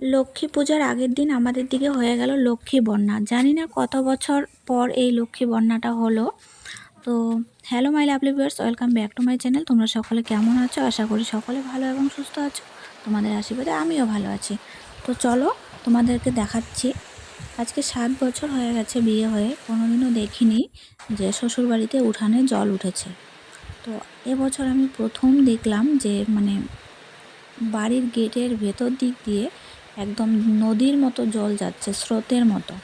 লক্ষ্মী পূজার আগের দিন আমাদের দিকে হয়ে গেল লক্ষ্মী বন্যা। জানি না কত বছর পর এই লক্ষ্মী বন্যাটা হলো। তো hello my lovely viewers welcome back to my channel তোমরা সকলে কেমন আছো? আশা করি সকলে ভালো এবং সুস্থ আছো। তোমাদের আশীর্বাদে আমিও ভালো আছি। তো চলো, তোমাদেরকে দেখাচ্ছি। আজকে সাত বছর হয়ে গেছে বিয়ে হয়ে, কোনোদিনও দেখিনি যে শ্বশুরবাড়িতে উঠানে জল উঠেছে। তো এবছর আমি প্রথম দেখলাম যে মানে বাড়ির গেটের ভেতর দিক দিয়ে একদম নদীর মতো জল যাচ্ছে, স্রোতের মতো।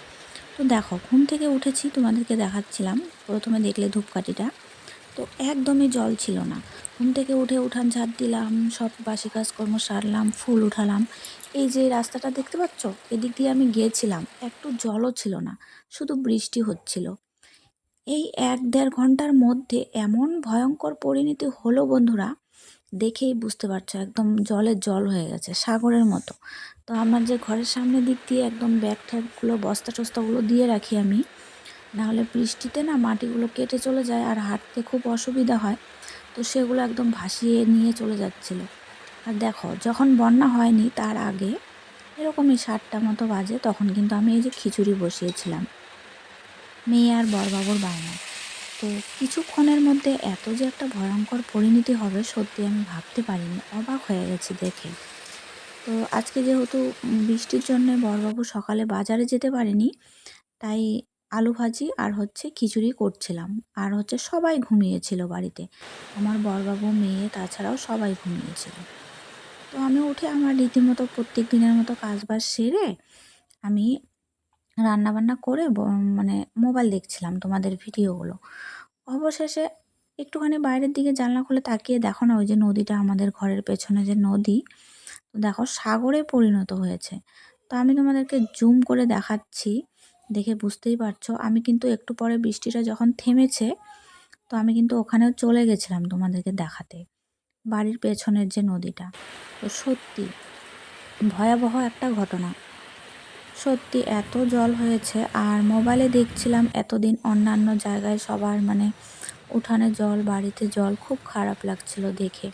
তো দেখো, ঘুম থেকে উঠেছি, তোমাদেরকে দেখাচ্ছিলাম। প্রথমে দেখলে ধূপকাঠিটা। তো একদমই জল ছিল না। ঘুম থেকে উঠে উঠান ঝাড় দিলাম, সব বাসি কাজকর্ম সারলাম, ফুল উঠালাম। এই যে রাস্তাটা দেখতে পাচ্ছ? এদিক দিয়ে আমি গিয়েছিলাম। একটু জলও ছিল না, শুধু বৃষ্টি হচ্ছিল। এই এক দেড় ঘণ্টার মধ্যে এমন ভয়ঙ্কর পরিণতি হলো বন্ধুরা দেখেই বুঝতে পারছ, একদম জলের জল হয়ে গেছে, সাগরের মতো। তো আমার যে ঘরের সামনে দিক দিয়ে একদম ব্যাগ ট্যাগগুলো, বস্তা টস্তাগুলো দিয়ে রাখি আমি, নাহলে বৃষ্টিতে না মাটিগুলো কেটে চলে যায় আর হাঁটতে খুব অসুবিধা হয়। তো সেগুলো একদম ভাসিয়ে নিয়ে চলে যাচ্ছিল। আর দেখো, যখন বন্যা হয়নি তার আগে এরকমই সাতটা মতো বাজে, তখন কিন্তু আমি এই যে খিচুড়ি বসিয়েছিলাম। মেয়ে আর বরবাবুর বায়নায় তো কিছুক্ষণের মধ্যে এত যে একটা ভয়ঙ্কর পরিণতি হবে সত্যি আমি ভাবতে পারিনি, অবাক হয়ে গেছি দেখে। তো আজকে যেহেতু বৃষ্টির জন্য বরবাবু সকালে বাজারে যেতে পারেনি, তাই আলু ভাজি আর হচ্ছে খিচুড়ি করছিলাম। আর হচ্ছে সবাই ঘুমিয়েছিল বাড়িতে। আমার বরবাবু, মেয়ে, তাছাড়াও সবাই ঘুমিয়েছিল। তো আমি উঠে আমার রীতিমতো প্রত্যেক দিনের মতো কাজবাজ সেরে আমি রান্নাবান্না করে মানে মোবাইল দেখছিলাম তোমাদের ভিডিওগুলো। অবশেষে একটুখানি বাইরের দিকে জানলা খুলে তাকিয়ে দেখো না, ওই যে নদীটা আমাদের ঘরের পেছনে যে নদী, তো দেখো সাগরে পরিণত হয়েছে। তো আমি তোমাদেরকে জুম করে দেখাচ্ছি, দেখে বুঝতেই পারছ। আমি কিন্তু একটু পরে বৃষ্টিটা যখন থেমেছে, তো আমি কিন্তু ওখানেও চলে গেছিলাম তোমাদেরকে দেখাতে, বাড়ির পেছনের যে নদীটা। তো সত্যি ভয়াবহ একটা ঘটনা। সত্যি এত জল হয়েছে আর মোবাইলে দেখছিলাম এতদিন অন্যান্য জায়গায় সবার মানে উঠানে জল, বাড়িতে জল খুব খারাপ লাগছিল দেখে।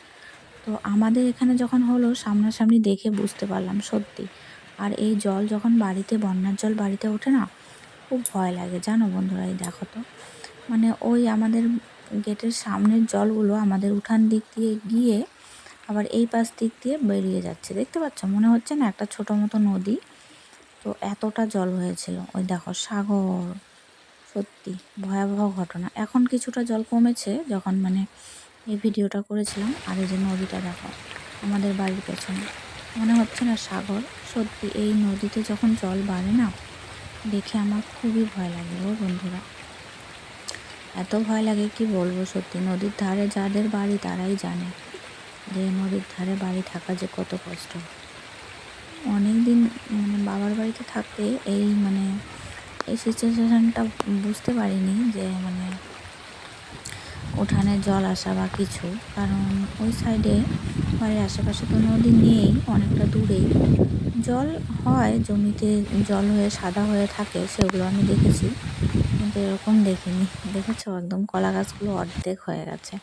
তো আমাদের এখানে যখন হলো সামনাসামনি দেখে বুঝতে পারলাম সত্যি। আর এই জল যখন বাড়িতে, বন্যার জল বাড়িতে ওঠে না, খুব ভয় লাগে। জানো বন্ধুরা, এই দেখো তো। মানে ওই আমাদের গেটের সামনের জলগুলো আমাদের উঠান দিক দিয়ে গিয়ে আবার এই পাশ দিক দিয়ে বেরিয়ে যাচ্ছে। দেখতে পাচ্ছ? মনে হচ্ছে না একটা ছোটো মতো নদী। তো এতটা জল হয়েছিল। ওই দেখো, সাগর, সত্যি ভয়াবহ ঘটনা। এখন কিছুটা জল কমেছে যখন মানে এই ভিডিওটা করেছিলাম, আর এই যে নদীটা দেখো, আমাদের বাড়ির পেছনে। মনে হচ্ছে না সাগর, সত্যি এই নদীতে যখন জল বাড়ে না, দেখে আমার খুবই ভয় লাগে ও বন্ধুরা। এত ভয় লাগে কি বলব সত্যি, নদীর ধারে যাদের বাড়ি তারাই জানে যে নদীর ধারে বাড়ি থাকা যে কত কষ্ট। অনেক দিন মানে বাবার বাড়িতে থাকতে এই মানে এই সিচুয়েশানটা বুঝতে পারিনি যে মানে উঠানে জল আসা বা কিছু। কারণ ওই সাইডে বাড়ির আশেপাশে তো নদী নেই, অনেকটা দূরেই জল হয়, জমিতে জল হয়ে সাদা হয়ে থাকে, সেগুলো আমি দেখেছি। কিন্তু এরকম দেখিনি। দেখেছ? একদম কলা গাছগুলো অর্ধেক হয়ে গেছে।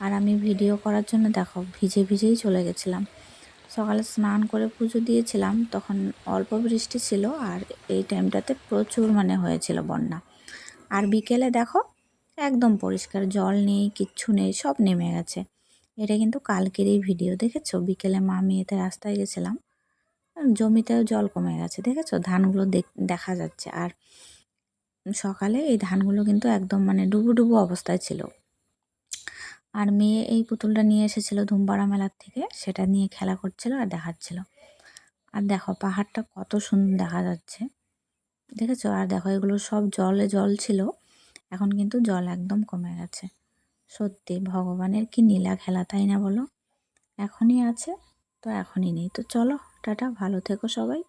আর আমি ভিডিও করার জন্য দেখো, ভিজে ভিজেই চলে গেছিলাম। সকালে স্নান করে পুজো দিয়েছিলাম, তখন অল্প বৃষ্টি ছিল আর এই টাইমটাতে প্রচুর মানে হয়েছিল বন্যা। আর বিকেলে দেখো, একদম পরিষ্কার, জল নেই, কিচ্ছু নেই, সব নেমে গেছে। এটা কিন্তু কালকেরই ভিডিও, দেখেছ? বিকেলে মা মেয়েতে রাস্তায় গেছিলাম, জমিতেও জল কমে গেছে, দেখেছ? ধানগুলো দেখা যাচ্ছে। আর সকালে এই ধানগুলো কিন্তু একদম মানে ডুবু ডুবু অবস্থায় ছিল। আর মেয়ে এই পুতুলটা নিয়ে এসেছিল ধুমপাড়া মেলার থেকে, সেটা নিয়ে খেলা করছিল আর দেখাচ্ছিল। আর দেখো, পাহাড়টা কত সুন্দর দেখা যাচ্ছে। দেখেছ? আর দেখো, এগুলো সব জলে জল ছিল, এখন কিন্তু জল একদম কমে গেছে। সত্যি, ভগবানের কি নীলা খেলা, তাই না বলো? এখনই আছে, তো এখনই নেই। তো চলো, টাটা, ভালো থেকো সবাই।